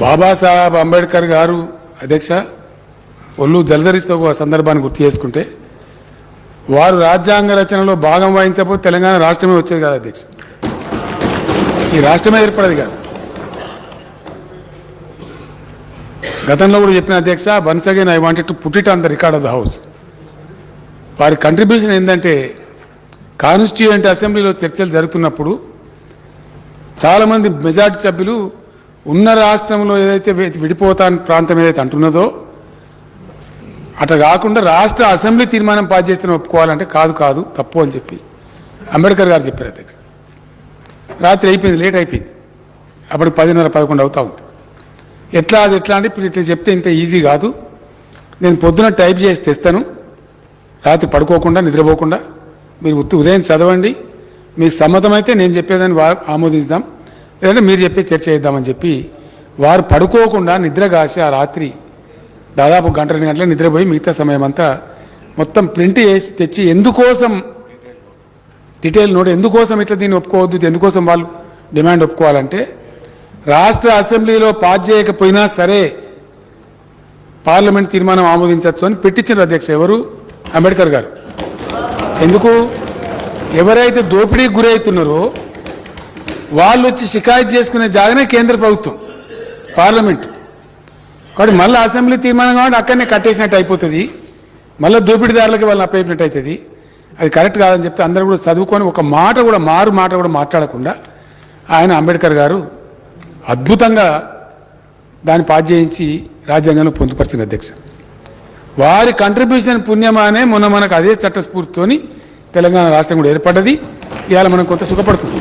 బాబాసాహెబ్ అంబేద్కర్ గారు అధ్యక్ష ఒళ్ళు జలధరిస్తూ ఒక సందర్భాన్ని గుర్తు చేసుకుంటే వారు రాజ్యాంగ రచనలో భాగం వహించకపోతే తెలంగాణ రాష్ట్రమే వచ్చేది కాదు అధ్యక్ష. ఈ రాష్ట్రమే ఏర్పడేది కాదు. గతంలో కూడా చెప్పిన అధ్యక్ష once again I wanted to put it on the record of the house. వారి కంట్రిబ్యూషన్ ఏంటంటే కాన్స్టిట్యూయెంట్ అసెంబ్లీలో చర్చలు జరుగుతున్నప్పుడు చాలామంది మెజార్టీ సభ్యులు ఉన్న రాష్ట్రంలో ఏదైతే విడిపోతా ప్రాంతం ఏదైతే అంటున్నదో అట్లా కాకుండా రాష్ట్ర అసెంబ్లీ తీర్మానం పాస్ చేస్తే ఒప్పుకోవాలంటే కాదు కాదు తప్పు అని చెప్పి అంబేద్కర్ గారు చెప్పారు అధ్యక్ష. రాత్రి అయిపోయింది లేట్ అయిపోయింది. అప్పుడు పదిన్నర పదకొండు అవుతా ఉంది. ఎట్లా అది ఎట్లా అంటే ఇప్పుడు ఇట్లా చెప్తే ఇంత ఈజీ కాదు. నేను పొద్దున టైప్ చేసి తెస్తాను. రాత్రి పడుకోకుండా నిద్రపోకుండా మీరు ఉదయం చదవండి. మీకు సమ్మతమైతే నేను చెప్పేదాన్ని ఆమోదిస్తాం. ఏదంటే మీరు చెప్పే చర్చ చేద్దామని చెప్పి వారు పడుకోకుండా నిద్ర కాసి ఆ రాత్రి దాదాపు గంట రెండు గంటల నిద్రపోయి మిగతా సమయం అంతా మొత్తం ప్రింట్ చేసి తెచ్చి ఎందుకోసం డీటెయిల్ నోట్ ఎందుకోసం ఇట్లా దీన్ని ఒప్పుకోవద్దు ఎందుకోసం వాళ్ళు డిమాండ్ ఒప్పుకోవాలంటే రాష్ట్ర అసెంబ్లీలో పాస్ చేయకపోయినా సరే పార్లమెంట్ తీర్మానం ఆమోదించవచ్చు అని పెట్టించారు అధ్యక్ష ఎవరు? అంబేద్కర్ గారు. ఎందుకు? ఎవరైతే దోపిడీకి గురవుతున్నారో వాళ్ళు వచ్చి షికాయత్ చేసుకునే జాగానే కేంద్ర ప్రభుత్వం పార్లమెంట్. కాబట్టి మళ్ళీ అసెంబ్లీ తీర్మానం కాబట్టి అక్కడనే కట్టేసినట్టు అయిపోతుంది. మళ్ళీ దోపిడీదారులకి వాళ్ళని అప్పయినట్టు అవుతుంది అది కరెక్ట్ కాదని చెప్తే అందరూ కూడా చదువుకొని ఒక మాట కూడా మారు మాట కూడా మాట్లాడకుండా ఆయన అంబేద్కర్ గారు అద్భుతంగా దాన్ని పాస్ చేయించి రాజ్యాంగంలో పొందుపరిచిన అధ్యక్ష. వారి కంట్రిబ్యూషన్ పుణ్యమానే మొన్న మనకు అదే చట్టస్ఫూర్తితోని తెలంగాణ రాష్ట్రం కూడా ఏర్పడ్డది. ఇవాళ మనం కొంత సుఖపడుతుంది